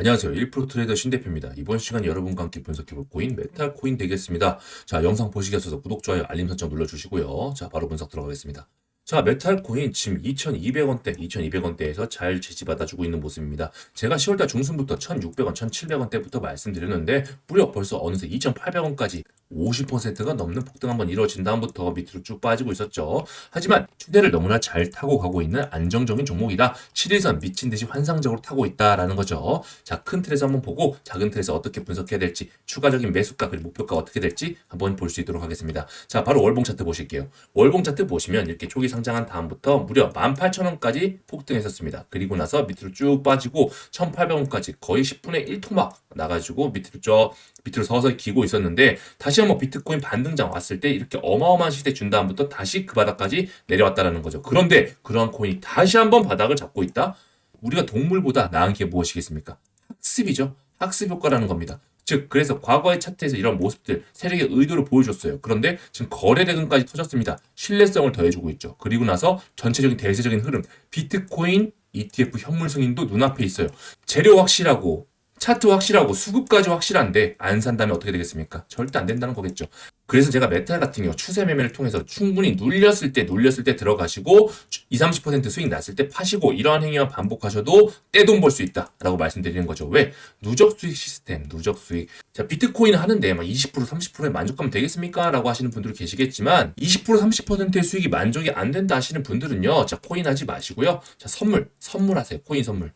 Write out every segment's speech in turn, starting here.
안녕하세요. 1프로 트레이더 신대표입니다. 이번 시간 여러분과 함께 분석해볼 코인 메탈 코인 되겠습니다. 자, 영상 보시기 앞서서 구독, 좋아요, 알림 설정 눌러주시고요. 자, 바로 분석 들어가겠습니다. 자, 메탈 코인 지금 2,200원대, 2,200원대에서 잘 지지받아주고 있는 모습입니다. 제가 10월달 중순부터 1,600원, 1,700원대부터 말씀드렸는데 무려 벌써 어느새 2,800원까지 50%가 넘는 폭등 한번 이루어진 다음부터 밑으로 쭉 빠지고 있었죠. 하지만 추세를 너무나 잘 타고 가고 있는 안정적인 종목이다. 7일선 미친 듯이 환상적으로 타고 있다라는 거죠. 자, 큰 틀에서 한번 보고 작은 틀에서 어떻게 분석해야 될지 추가적인 매수가 그리고 목표가 어떻게 될지 한번 볼 수 있도록 하겠습니다. 자, 바로 월봉 차트 보실게요. 월봉 차트 보시면 이렇게 초기 상 장한 다음부터 무려 18,000원까지 폭등했었습니다. 그리고 나서 밑으로 쭉 빠지고 1,800원까지 거의 10분의 1토막 나가지고 밑으로 쭉 밑으로 서서히 기고 있었는데 다시 한번 비트코인 반등장 왔을 때 이렇게 어마어마한 시세 준 다음부터 다시 그 바닥까지 내려왔다라는 거죠. 그런데 그러한 코인이 다시 한번 바닥을 잡고 있다? 우리가 동물보다 나은 게 무엇이겠습니까? 학습이죠. 학습 효과라는 겁니다. 즉 그래서 과거의 차트에서 이런 모습들 세력의 의도를 보여줬어요. 그런데 지금 거래 대금까지 터졌습니다. 신뢰성을 더해주고 있죠. 그리고 나서 전체적인 대세적인 흐름 비트코인 ETF 현물 승인도 눈앞에 있어요. 재료 확실하고 차트 확실하고 수급까지 확실한데 안 산다면 어떻게 되겠습니까? 절대 안 된다는 거겠죠. 그래서 제가 메탈 같은 경우 추세 매매를 통해서 충분히 눌렸을 때 눌렸을 때 들어가시고 20, 30% 수익 났을 때 파시고 이러한 행위만 반복하셔도 떼돈 벌 수 있다라고 말씀드리는 거죠. 왜? 누적 수익 시스템, 누적 수익. 자, 비트코인 하는데 막 20% 30%에 만족하면 되겠습니까? 라고 하시는 분들은 계시겠지만 20% 30%의 수익이 만족이 안 된다 하시는 분들은요. 자, 코인 하지 마시고요. 자, 선물, 선물하세요. 코인 선물.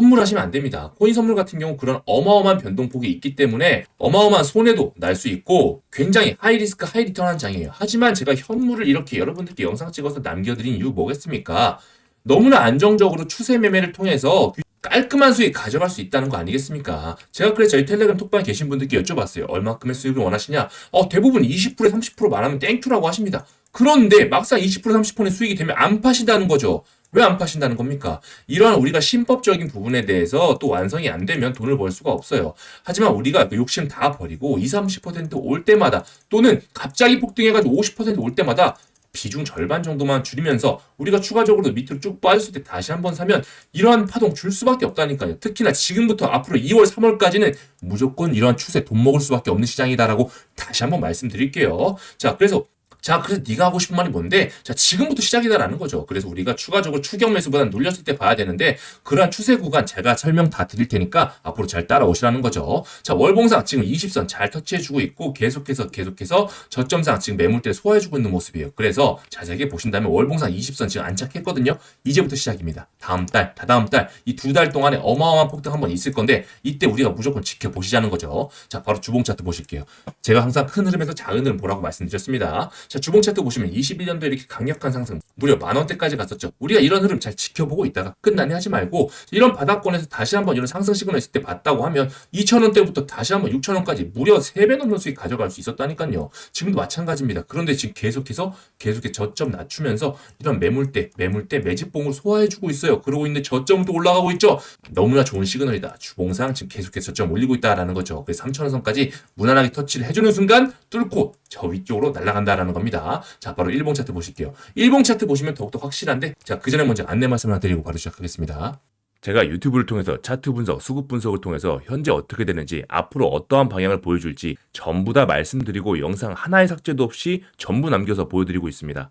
선물하시면 안 됩니다. 코인 선물 같은 경우 그런 어마어마한 변동폭이 있기 때문에 어마어마한 손해도 날 수 있고 굉장히 하이 리스크 하이 리턴한 장이에요. 하지만 제가 현물을 이렇게 여러분들께 영상 찍어서 남겨드린 이유 뭐겠습니까? 너무나 안정적으로 추세 매매를 통해서 깔끔한 수익 가져갈 수 있다는 거 아니겠습니까? 제가 그래서 저희 텔레그램 톡방에 계신 분들께 여쭤봤어요. 얼마큼의 수익을 원하시냐? 어, 대부분 20% 30% 말하면 땡큐라고 하십니다. 그런데 막상 20% 30%의 수익이 되면 안 파신다는 거죠. 왜 안 파신다는 겁니까? 이러한 우리가 신법적인 부분에 대해서 또 완성이 안 되면 돈을 벌 수가 없어요. 하지만 우리가 그 욕심 다 버리고 20, 30%올 때마다 또는 갑자기 폭등해가지고 50%올 때마다 비중 절반 정도만 줄이면서 우리가 추가적으로 밑으로 쭉 빠졌을 때 다시 한번 사면 이러한 파동 줄 수밖에 없다니까요. 특히나 지금부터 앞으로 2월, 3월까지는 무조건 이러한 추세 돈 먹을 수밖에 없는 시장이다라고 다시 한번 말씀드릴게요. 자, 그래서 자, 그래서 네가 하고 싶은 말이 뭔데? 자, 지금부터 시작이다라는 거죠. 그래서 우리가 추가적으로 추경 매수보다는 눌렸을 때 봐야 되는데 그러한 추세 구간 제가 설명 다 드릴 테니까 앞으로 잘 따라오시라는 거죠. 자, 월봉상 지금 20선 잘 터치해주고 있고 계속해서 계속해서 저점상 지금 매물대 소화해주고 있는 모습이에요. 그래서 자세하게 보신다면 월봉상 20선 지금 안착했거든요. 이제부터 시작입니다. 다음 달, 다다음 달 이 두 달 동안에 어마어마한 폭등 한번 있을 건데 이때 우리가 무조건 지켜보시자는 거죠. 자, 바로 주봉 차트 보실게요. 제가 항상 큰 흐름에서 작은 흐름 보라고 말씀드렸습니다. 자, 주봉 차트 보시면 21년도에 이렇게 강력한 상승, 무려 만 원대까지 갔었죠. 우리가 이런 흐름 잘 지켜보고 있다가 끝나니 하지 말고 이런 바닥권에서 다시 한번 이런 상승 시그널 있을 때 봤다고 하면 2,000원대부터 다시 한번 6,000원까지 무려 3배 넘는 수익 가져갈 수 있었다니까요. 지금도 마찬가지입니다. 그런데 지금 계속해서 계속해서 저점 낮추면서 이런 매물대, 매물대, 매집봉을 소화해주고 있어요. 그러고 있는데 저점도 올라가고 있죠. 너무나 좋은 시그널이다. 주봉상 지금 계속해서 저점 올리고 있다라는 거죠. 그래서 3,000원선까지 무난하게 터치를 해주는 순간 뚫고 저 위쪽으로 날아간다라는 겁니다. 자, 바로 일봉 차트 보실게요. 일봉 차트 보시면 더욱더 확실한데, 자, 그 전에 먼저 안내 말씀 하나 드리고 바로 시작하겠습니다. 제가 유튜브를 통해서 차트 분석, 수급 분석을 통해서 현재 어떻게 되는지, 앞으로 어떠한 방향을 보여줄지 전부 다 말씀드리고 영상 하나의 삭제도 없이 전부 남겨서 보여드리고 있습니다.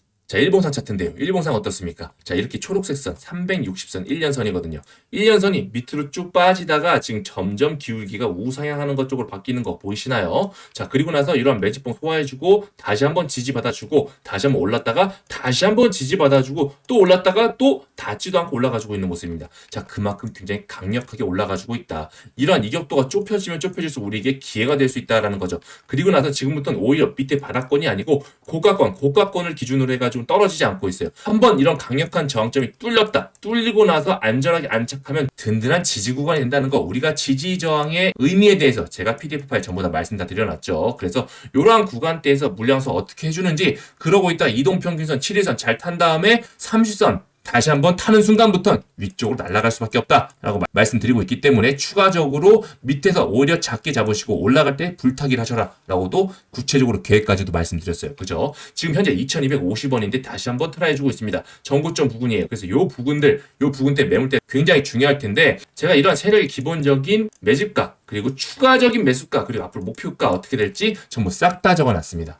자, 일봉상 차트인데요. 일봉상 어떻습니까? 자, 이렇게 초록색 선, 360선 1년선이거든요. 1년선이 밑으로 쭉 빠지다가 지금 점점 기울기가 우상향하는 것 쪽으로 바뀌는 거 보이시나요? 자, 그리고 나서 이런 매집봉 소화해주고, 다시 한번 지지받아주고, 다시 한번 올랐다가, 다시 한번 지지받아주고, 또 올랐다가 또 닿지도 않고 올라가지고 있는 모습입니다. 자, 그만큼 굉장히 강력하게 올라가지고 있다. 이러한 이격도가 좁혀지면 좁혀질수록 우리에게 기회가 될 수 있다라는 거죠. 그리고 나서 지금부터는 오히려 밑에 바닥권이 아니고 고가권, 고가권을 기준으로 해가지고 떨어지지 않고 있어요. 한번 이런 강력한 저항점이 뚫렸다. 뚫리고 나서 안전하게 안착하면 든든한 지지 구간이 된다는 거. 우리가 지지 저항의 의미에 대해서 제가 PDF 파일 전부 다 말씀 다 드려놨죠. 그래서 이러한 구간대에서 물량서 어떻게 해주는지 그러고 있다 이동평균선 7일선 잘 탄 다음에 30선 다시 한번 타는 순간부터 위쪽으로 날아갈 수밖에 없다라고 마- 말씀드리고 있기 때문에 추가적으로 밑에서 오히려 작게 잡으시고 올라갈 때 불타기를 하셔라라고도 구체적으로 계획까지도 말씀드렸어요. 그죠? 지금 현재 2250원인데 다시 한번 트라이 해주고 있습니다. 전고점 부근이에요. 그래서 요 부근들, 요 부근대 매물대 굉장히 중요할 텐데 제가 이런 세력의 기본적인 매집가 그리고 추가적인 매수가 그리고 앞으로 목표가 어떻게 될지 전부 싹 다 적어놨습니다.